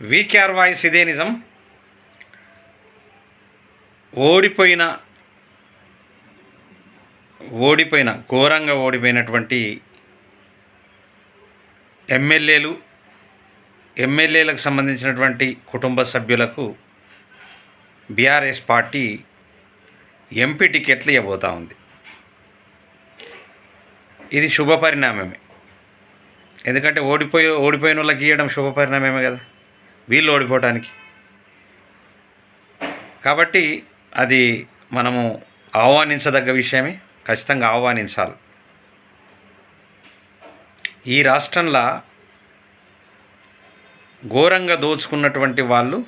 VKR voice ఇదే నిజం. ఓడిపోయిన ఓడిపోయిన ఘోరంగా ఓడిపోయినటువంటి ఎమ్మెల్యేలు ఎమ్మెల్యేలకు సంబంధించినటువంటి కుటుంబ సభ్యులకు బీఆర్ఎస్ పార్టీ ఎంపీ టికెట్లు ఇవ్వబోతూ ఉంది. ఇది శుభ పరిణామమే ఎందుకంటే ఓడిపోయి ఓడిపోయిన వాళ్ళకి ఇవ్వడం శుభ పరిణామమే కదా. వీళ్ళు ఓడిపోవటానికి. కాబట్టి అది మనము ఆహ్వానించదగ్గ విషయమే. ఖచ్చితంగా ఆహ్వానించాలి. ఈ రాష్ట్రంలో ఘోరంగా దోచుకున్నటువంటి వాళ్ళు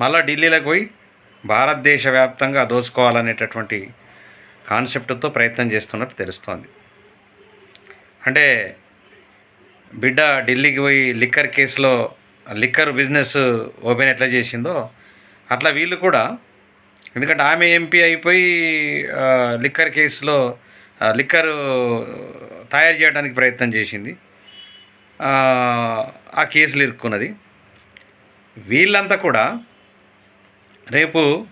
మళ్ళా ఢిల్లీలోకి పోయి భారతదేశ వ్యాప్తంగా దోచుకోవాలనేటటువంటి కాన్సెప్ట్తో ప్రయత్నం చేస్తున్నట్టు తెలుస్తోంది. అంటే బిడ్డ ఢిల్లీకి పోయి లిక్కర్ కేసులో లిక్కర్ బిజినెస్ ఓపెన్ ఎట్లా చేసిందో అట్లా వీళ్ళు కూడా ఎందుకంటే ఆమె ఎంపీ అయిపోయి లిక్కర్ కేసులో లిక్కర్ తయారు చేయడానికి ప్రయత్నం చేసింది. ఆ, ఆ కేసులు ఇరుక్కున్నది. వీళ్ళంతా కూడా రేపు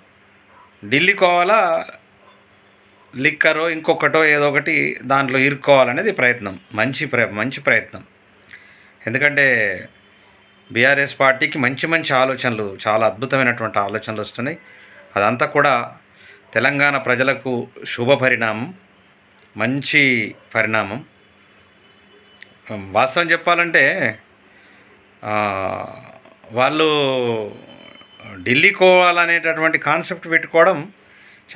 ఢిల్లీ కోవాలా లిక్కరో ఇంకొకటో ఏదో ఒకటి దాంట్లో ఇరుక్కోవాలనేది ప్రయత్నం. మంచి ప్ర మంచి ప్రయత్నం. ఎందుకంటే బీఆర్ఎస్ పార్టీకి మంచి మంచి ఆలోచనలు చాలా అద్భుతమైనటువంటి ఆలోచనలు వస్తున్నాయి. అదంతా కూడా తెలంగాణ ప్రజలకు శుభ పరిణామం మంచి పరిణామం. వాస్తవం చెప్పాలంటే వాళ్ళు ఢిల్లీ కోవాలనేటటువంటి కాన్సెప్ట్ పెట్టుకోవడం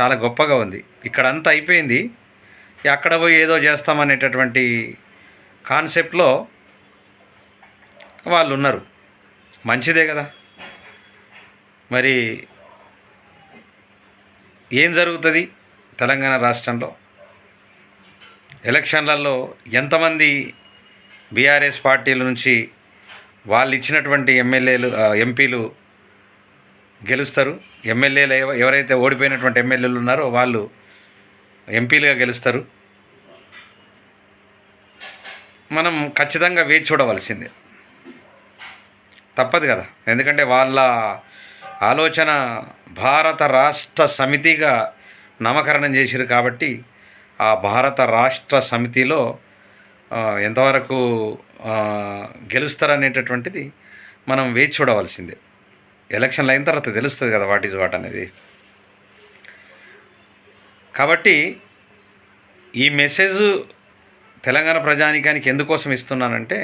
చాలా గొప్పగా ఉంది. ఇక్కడంతా అయిపోయింది. అక్కడ పోయి ఏదో చేస్తామనేటటువంటి కాన్సెప్ట్లో వాళ్ళు ఉన్నారు మంచిదే కదా. మరి ఏం జరుగుతుంది తెలంగాణ రాష్ట్రంలో? ఎలక్షన్లలో ఎంతమంది బీఆర్ఎస్ పార్టీల నుంచి వాళ్ళు ఇచ్చినటువంటి ఎమ్మెల్యేలు ఎంపీలు గెలుస్తారు? ఎమ్మెల్యేలు ఎవ- ఎవరైతే ఓడిపోయినటువంటి ఎమ్మెల్యేలు ఉన్నారో వాళ్ళు ఎంపీలుగా గెలుస్తారు? మనం ఖచ్చితంగా వేచి చూడవలసిందే. తప్పదు కదా. ఎందుకంటే వాళ్ళ ఆలోచన భారత రాష్ట్ర సమితిగా నామకరణం చేసిరు కాబట్టి ఆ భారత రాష్ట్ర సమితిలో ఎంతవరకు గెలుస్తారనేటటువంటిది మనం వేచి చూడవలసిందే. ఎలక్షన్లు అయిన తర్వాత తెలుస్తుంది కదా వాట్ ఈజ్ వాట్ అనేది. కాబట్టి ఈ మెసేజ్ తెలంగాణ ప్రజానికానికి ఎందుకోసం ఇస్తున్నానంటే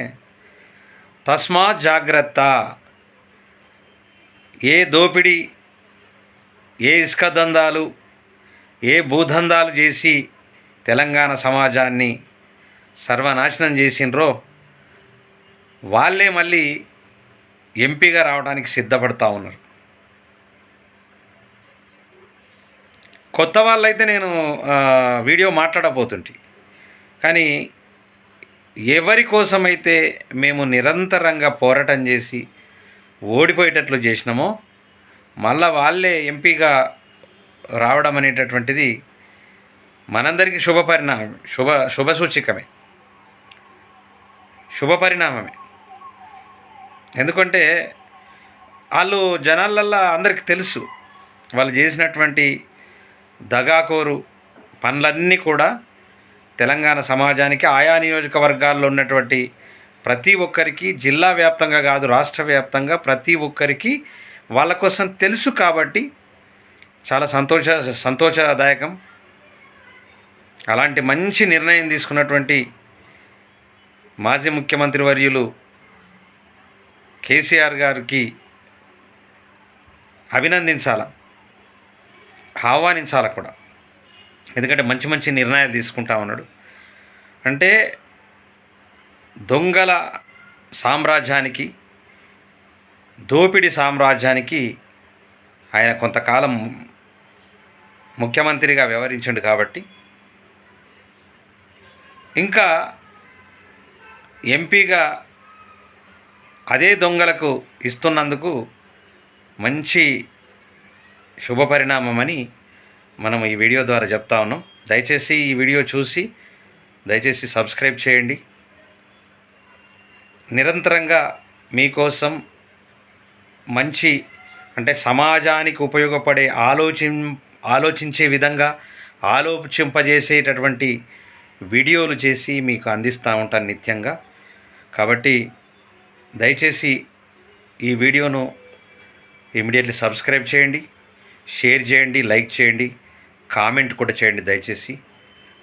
తస్మాత్ జాగ్రత్త. ఏ దోపిడీ ఏ ఇసుక దందాలు ఏ భూదందాలు చేసి తెలంగాణ సమాజాన్ని సర్వనాశనం చేసిండ్రో వాళ్ళే మళ్ళీ ఎంపీగా రావడానికి సిద్ధపడతా ఉన్నారు. కొత్త వాళ్ళైతే నేను వీడియో మాట్లాడబోతుంటి. కానీ ఎవరి కోసమైతే మేము నిరంతరంగా పోరాటం చేసి ఓడిపోయేటట్లు చేసినామో మళ్ళా వాళ్ళే ఎంపీగా రావడం అనేటటువంటిది మనందరికీ శుభ పరిణామం శుభ శుభ సూచికమే. శుభ పరిణామమే. ఎందుకంటే వాళ్ళు జనాలల్లో అందరికీ తెలుసు వాళ్ళు చేసినటువంటి దగాకోరు పనులన్నీ కూడా తెలంగాణ సమాజానికి ఆయా నియోజకవర్గాల్లో ఉన్నటువంటి ప్రతి ఒక్కరికి జిల్లా వ్యాప్తంగా కాదు రాష్ట్ర వ్యాప్తంగా ప్రతి ఒక్కరికి వాళ్ళ కోసం తెలుసు కాబట్టి చాలా సంతోష సంతోషదాయకం. అలాంటి మంచి నిర్ణయం తీసుకున్నటువంటి మాజీ ముఖ్యమంత్రి వర్యులు కేసీఆర్ గారికి అభినందించాల ఆహ్వానించాల కూడా. ఎందుకంటే మంచి మంచి నిర్ణయాలు తీసుకుంటా ఉన్నాడు. అంటే దొంగల సామ్రాజ్యానికి దోపిడి సామ్రాజ్యానికి ఆయన కొంతకాలం ముఖ్యమంత్రిగా వ్యవహరించండు కాబట్టి ఇంకా ఎంపీగా అదే దొంగలకు ఇస్తున్నందుకు మంచి శుభ పరిణామమని మనం ఈ వీడియో ద్వారా చెప్తా ఉన్నాం. దయచేసి ఈ వీడియో చూసి దయచేసి సబ్స్క్రైబ్ చేయండి. నిరంతరంగా మీకోసం మంచి అంటే సమాజానికి ఉపయోగపడే ఆలోచిం ఆలోచించే విధంగా ఆలోచింపజేసేటటువంటి వీడియోలు చేసి మీకు అందిస్తూ ఉంటాను నిత్యంగా. కాబట్టి దయచేసి ఈ వీడియోను ఇమీడియట్లీ సబ్స్క్రైబ్ చేయండి షేర్ చేయండి లైక్ చేయండి. కామెంట్ కూడా చేయండి దయచేసి.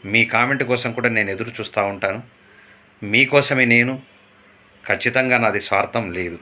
మీ కామెంట్ కోసం కూడా నేను ఎదురు చూస్తూ ఉంటాను. మీకోసమే నేను. ఖచ్చితంగా నాది స్వార్థం లేదు.